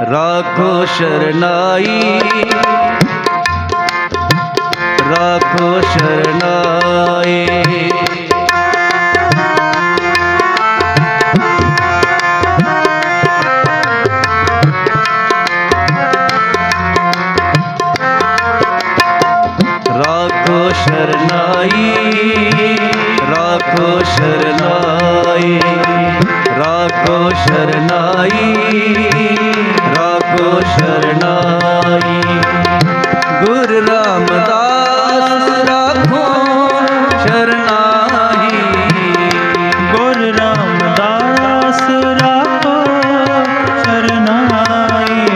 ਰਾਖੋ ਸ਼ਰਨਾਈ ਰਾਖੋ ਸ਼ਰਨਾਈ ਰਾਖੋ ਸ਼ਰਨਾਈ ਰਾਖੋ ਸ਼ਰਨਾਈ ਰਾਖੋ ਸ਼ਰਨਾਈ ਰਾਖੋ ਸ਼ਰਨਾਈ ਗੁਰ ਰਾਮਦਾਸ ਰਾਖੋ ਸ਼ਰਨਾਈ ਗੁਰ ਰਾਮਦਾਸ ਰਾਖੋ ਸ਼ਰਨਾਈ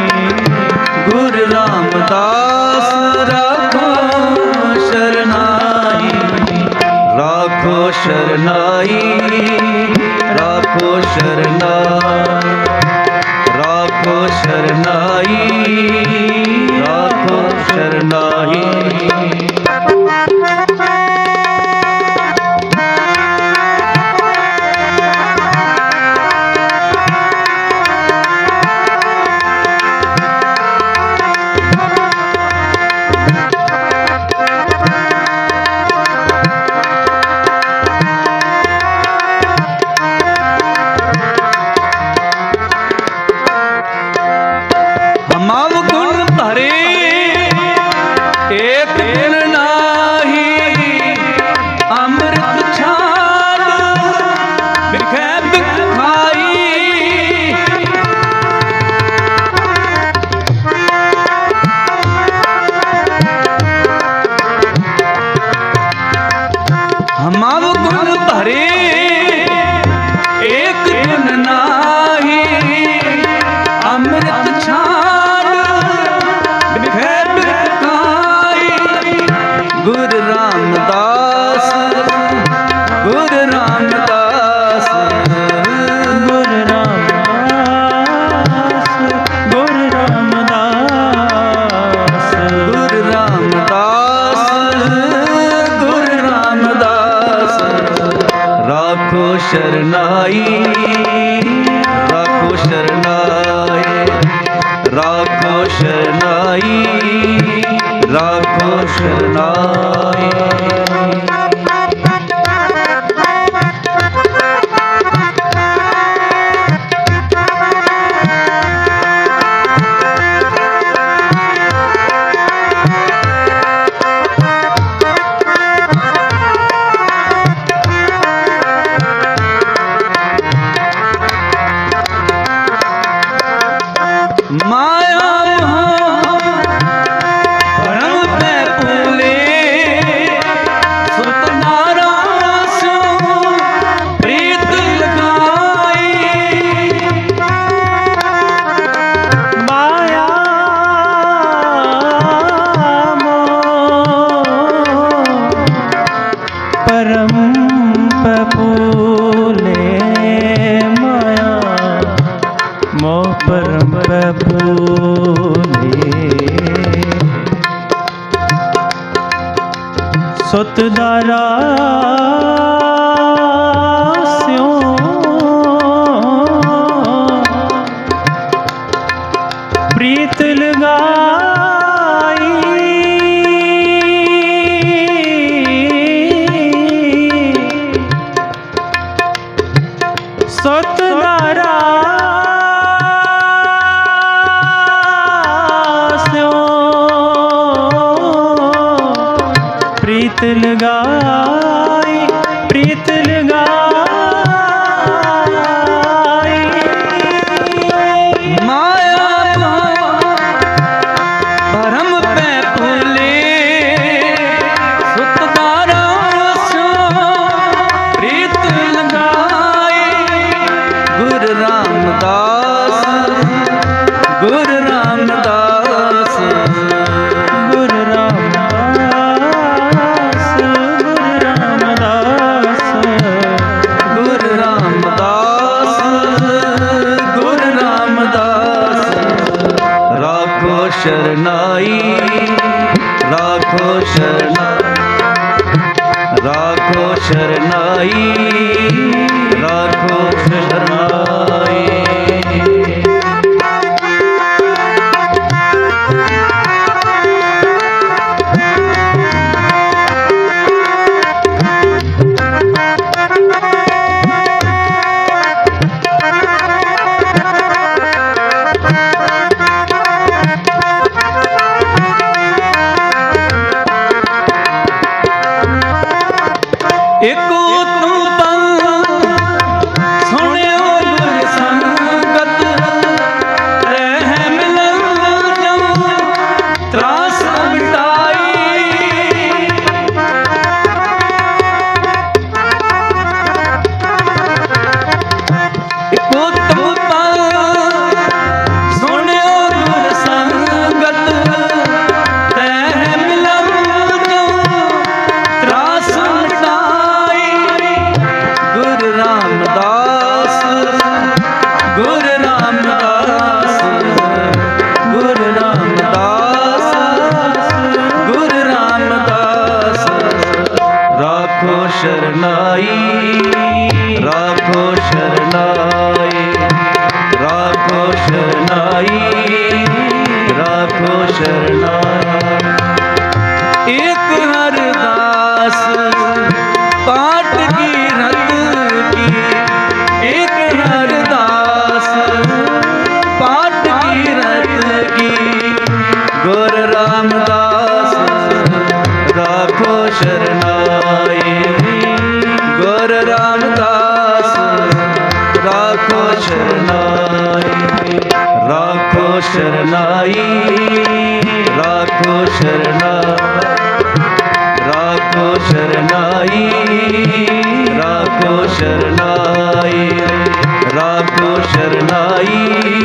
ਗੁਰ ਰਾਮਦਾਸ ਰਾਖੋ ਸ਼ਰਨਾਈ ਰਾਖੋ ਸ਼ਰਨਾਈ ਰਾਖੋ ਸ਼ਰਨਾਈ ਸ਼ਰਨਾਈ ਰਾਖੋ ਸ਼ਰਨਾਈ। ஏனா ਸ਼ਰਨਾਈ। ਰਾਖੋ ਸ਼ਰਨਾਈ। ਰਾਖੋ ਸ਼ਰਨਾਈ। ਰਾਖੋ ਸ਼ਰਨਾਈ। ਪਪੂਲੇ ਮਾਇਆ ਮੋਹ ਪਰਮ ਪਪੂਲੇ ਸੁਤ ਦਾਰਾ ਪ੍ਰੀਤ ਲਗਾਈ ਪ੍ਰੀਤ ਲਗਾਈ। ਮਾਇਆ ਮੋਹ ਭਰਮ ਪੈ ਭੂਲੇ, ਸੁਤ ਦਾਰਾਸੋ ਪ੍ਰੀਤ ਲਗਾਈ। ਗੁਰ ਰਾਮਦਾਸ ਗੁਰ ਰਾਮਦਾਸ। ਸ਼ਰਨਾਈ। ਰਾਖੋ ਸ਼ਰਨਾਈ ਰਾਖੋ ਸ਼ਰਨਾਈ। ਰਾਖੋ ਸ਼ਰਨਾਈ ਸ਼ਰਨਾਈ ਰਾਖੋ ਸ਼ਰਨਾਈ ਰਾਖੋ ਸ਼ਰਨਾਈ ਰਾਖੋ ਸ਼ਰਨਾਈ ਇਕ ਹਰਦਾਸ ਪਾਠ ਕੀ ਰਤ ਕੀ ਇਕ ਹਰਦਾਸ ਪਾਠ ਕੀ ਰਤ ਕੀ ਗੁਰ ਰਾਮਦਾਸ ਰਾਖੋ ਸ਼ਰਨਾਈ ਸ਼ਰਨਾਈ। ਰਾਖੋ ਸ਼ਰਨਾ। ਰਾਖੋ ਸ਼ਰਨਾਈ। ਰਾਖੋ ਸ਼ਰਨਾਈ। ਰਾਖੋ ਸ਼ਰਨਾਈ।